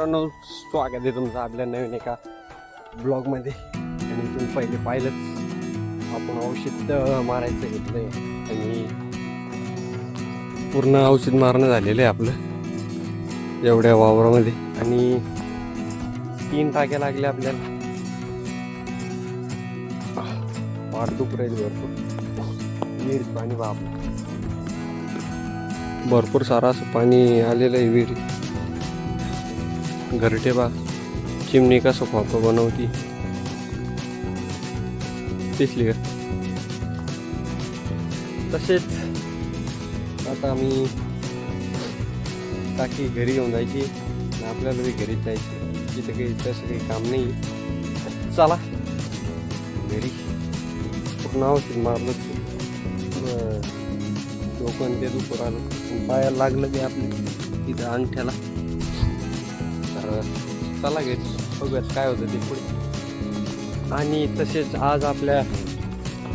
मित्रांनो स्वागत आहे तुमचं आपल्या नवीन एका ब्लॉगमध्ये. आणि तुम्ही पहिले पाहिलंच आपण औषध मारायचं घेतलं आहे आणि पूर्ण औषध मारणं झालेलं आहे आपलं एवढ्या वावरामध्ये. आणि तीन टाक्या लागल्या आपल्याला. वाट दुख भरपूर. विहिरीत पाणी बाप. भरपूर सारा असं पाणी आलेलं आहे विहिरीत घरटेबा चिमणी कसं सोफा बनवती. दिसली का? तसेच आता आम्ही टाकी घरी घेऊन जायची आपल्याला बी घरीच जायची. तिथं काही तसं काही काम नाही. चला. घरी. पूर्ण औषध मारलं लोकं ते दुपार आलं पायाला लागलं ते आपल्या तिथं अंगठ्याला. तर चला घेत बघूयात काय होतं ते पुढे. आणि तसेच आज आपल्या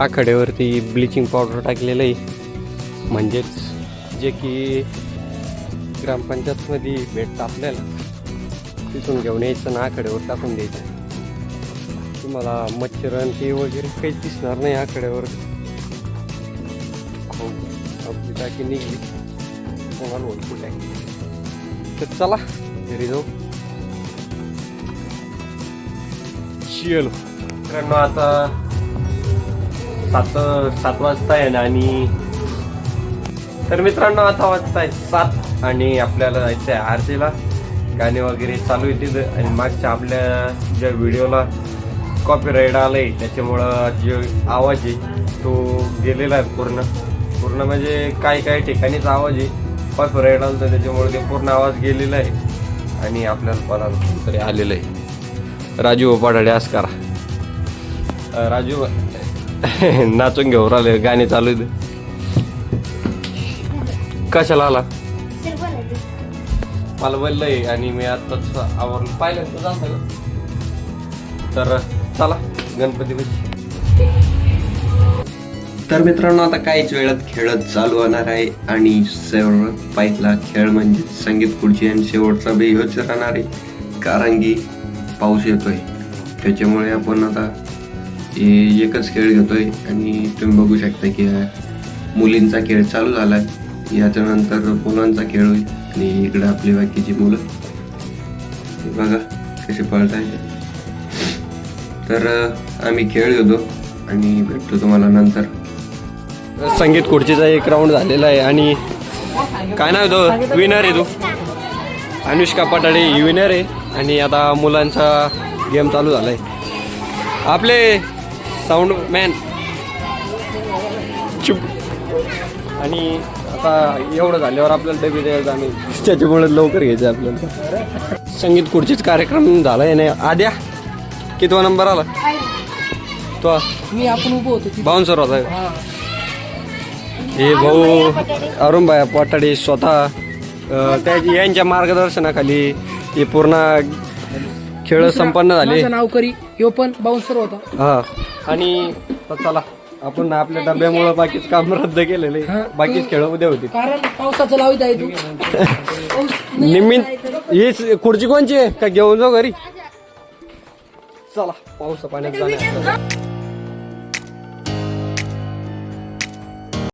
आखाड्यावरती ब्लिचिंग पावडर टाकलेलं आहे. म्हणजेच जे की ग्रामपंचायतमध्ये भेटतं आपल्याला तिथून घेऊन यायचं ना आखाड्यावर टाकून द्यायचं. तुम्हाला मच्छर ते वगैरे काहीच दिसणार नाही आखाड्यावर. हो आपली टाकी निघली. कोणाला ओळखू टाकी तर चला घरी जाऊ. शियलो मित्रांनो आता सात सात वाजता आहे ना आणि तर मित्रांनो आता वाजताय सात आणि आपल्याला जायचं आहे आरतीला. गाणे वगैरे चालू येतील तिथं आणि मागच्या आपल्या ज्या व्हिडिओला कॉपीराईट आहे त्याच्यामुळं जे आवाज आहे तो गेलेला आहे पूर्ण. पूर्ण म्हणजे काही काही ठिकाणीच आवाज आहे. कॉपीराईट आलं तर त्याच्यामुळे ते पूर्ण आवाज गेलेला आहे आणि आपल्याला कोणाला तरी आलेलं आहे. राजू पडाडे आज करा. राजू नाचून घेऊ राहिले गाणे चालू आहेत. कशाला आला? मला बोललंय आणि मी आताच आवरून पाहिलं तू तर चला गणपती तर मित्रांनो आता काहीच वेळात खेळत चालू होणार आहे आणि सर्वात पहिला खेळ म्हणजे संगीत खुर्ची आणि शेवटचा बेहोच राहणार आहे. कारण की पाऊस येतोय. त्याच्यामुळे आपण आता एकच खेळ घेतोय आणि तुम्ही बघू शकता की मुलींचा खेळ चालू झाला. आहे याच्यानंतर मुलांचा खेळ होईल आणि इकडे आपली बाकीची मुलं. बघा कसे पळतायचे तर आम्ही खेळ घेतो आणि भेटतो तुम्हाला नंतर. संगीत खुर्चीचा एक राऊंड झालेला आहे आणि काय नाव तो? विनर आहे तू. अनुष्का पटाडे ही विनर आहे आणि आता मुलांचा गेम चालू झाला आहे आपले साऊंड मॅन चुप. आणि आता एवढं झाल्यावर आपल्याला डबे द्यायचं आणि त्याच्यामुळे लवकर घ्यायचं आपल्याला. संगीत खुर्चीच कार्यक्रम झाला आहे नाही आद्या कितवा नंबर आला? तो. मी आपण उभं होतो. बाउन्सर होता हा. भाऊ अरुण भाई पटाडे स्वतः त्या यांच्या मार्गदर्शनाखाली हे पूर्ण खेळ संपन्न झाले. माझं नाव करी यो पण बाउन्सर होता. हा. आणि तर चला आपण आपल्या डब्यामुळं बाकीच काम रद्द केलेले हा. बाकीच खेळ उद्या होते कारण पावसाचं लावित आहे तू पाऊस नाही निमित्त आहे तर- हीच खुर्ची कोणची आहे? का घेऊन जाऊ घरी? चला पाऊस पाण्यात जाण्या